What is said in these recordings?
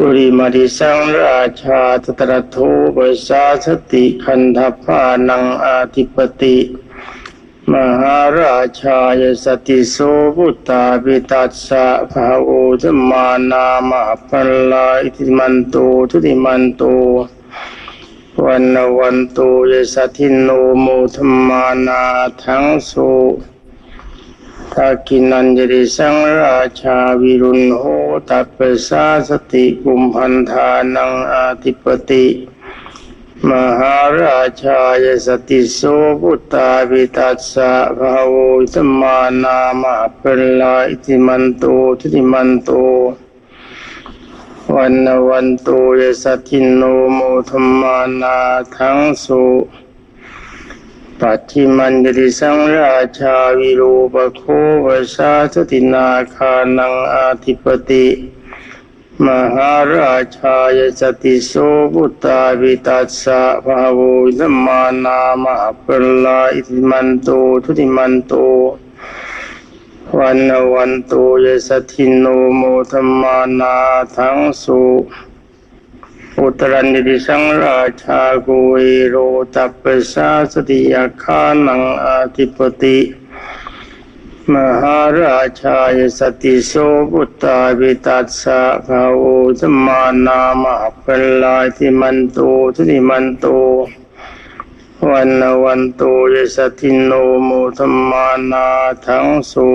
ปุริมาริสังราชาตตรโทปสาสติคันธพานังอาธิปติ มหาราชายสติโสพุตตาปิตัสสะภาโอธมานามะปัลลาอิติมันโตทุติมันโตวันวันโตยสัทธินโนโมธมมานาทั้งสุ ทักินันจริสังราชาวิรุณโหตัปปสาสติกุมพันธานังอาธิปติ มหาราชายสติโสพุตตาปิตัสสะภาโวสมมานามะเปลลาอิติมันโตทุติมันโตวันนวันโตยสัทธินโนโมธมมานาทั้งสุ ปัจฉิมันจริสังราชาวิรูปโควสาสตินาคานังอาธิปติ มหาราชายสติโสพุตาวิตัสสะภาวสมมานามะเปลลาอิติมันโตทุติมันโตวันวันโตยสัทธินโนโมธมานาทั้งสุ ตรันดิสังราชาโกเอโรตัปปะสาสติยาคานังอาธิปติมหาราชายสติโสพุตตาวิตัสสะภาโวสมมานามะเปลลาทิมันโตทุติมันโตวันนวันโตยสัทธินโนโมธมมานาทั้งสุ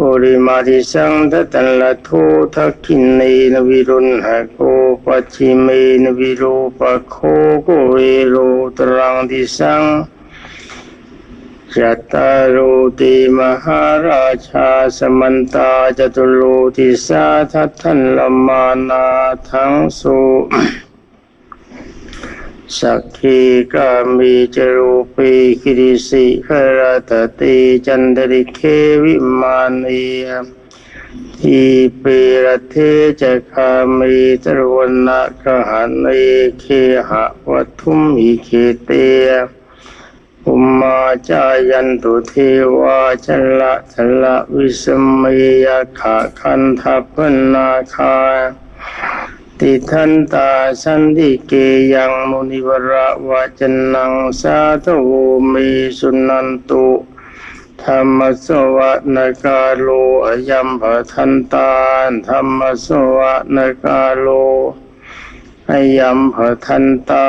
ปุริมาริสังทัตัลละโททักขินเนนวิรุณหะโกปชิเมนวิโรปะโคโกเวโรตรังดิสังจัตตารโติมหาราชาสมันตาจตุโลติสาทัตทันลมานาทั้งสุ สักขีกามีจรูปีคิริสิขราตติจันดริเควิมานียทีเปรเทจะคามีตรวนะกหันเนเคหะวัทุมหิเคเตอุมมาจายันตุเทวาชละชละวิสมยาขาคันทัพนาคา ติทันตาสันติเกยังมุนิวระวะจนังสาธุเมสุนันตุธรรมสวะนกาโลอยัมภทันตาธรรมสวะนกาโลหยัมภทันตา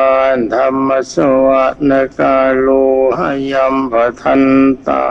ธรรมสวะนกาโลหยัมภทันตา